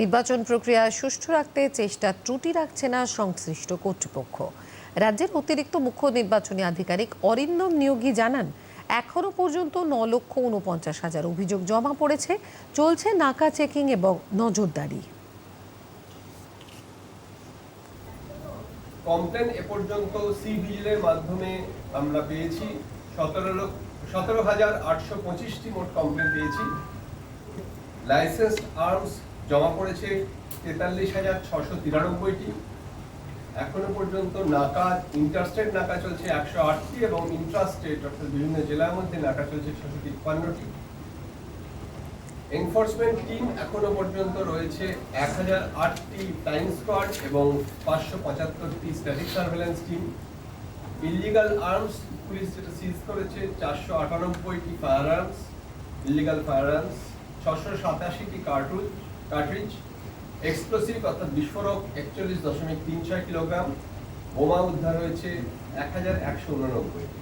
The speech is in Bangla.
নির্বাচন প্রক্রিয়া সুষ্ঠু রাখতে চেষ্টা ত্রুটি রাখছে না সংশ্লিষ্ট কর্তৃপক্ষ। রাজ্যের অতিরিক্ত মুখ্য নির্বাচনী আধিকারিক অরিন্দম নিয়োগী জানান এখনও পর্যন্ত ন লক্ষ উনপঞ্চাশ হাজার অভিযোগ জমা পড়েছে, চলছে নাকা চেকিং এবং নজরদারি। কমপ্লেন এ পর্যন্ত সি ভিজিলের মাধ্যমে আমরা পেয়েছি। সতেরো লক্ষ সতেরো হাজার আটশো পঁচিশটি মোট কমপ্লেন পেয়েছি। লাইসেন্স আর্মস জমা পড়েছে তেতাল্লিশ হাজার ছশো তিরানব্বইটি। এখনও পর্যন্ত নাকা ইন্টারস্টেট নাকা চলছে একশো আটটি এবং ইন্ট্রাস্টেট অর্থাৎ বিভিন্ন জেলার মধ্যে নাকা চলছে ছশো তিপ্পান্নটি। এনফোর্সমেন্ট টিম এখনও পর্যন্ত রয়েছে এক হাজার আটটি টাইম স্কোয়াড এবং পাঁচশো পঁচাত্তরটি static surveillance team illegal arms police যেটা সিজ করেছে, চারশো আটানব্বইটি fire arms illegal fire arms ছশো সাতাশিটি কার্টুজ কার্ট্রিজ এক্সপ্লোসিভ অর্থাৎ বিস্ফোরক একচল্লিশ দশমিক তিন ছয় কিলোগ্রাম, বোমা উদ্ধার হয়েছে এক হাজার একশো উননব্বইটি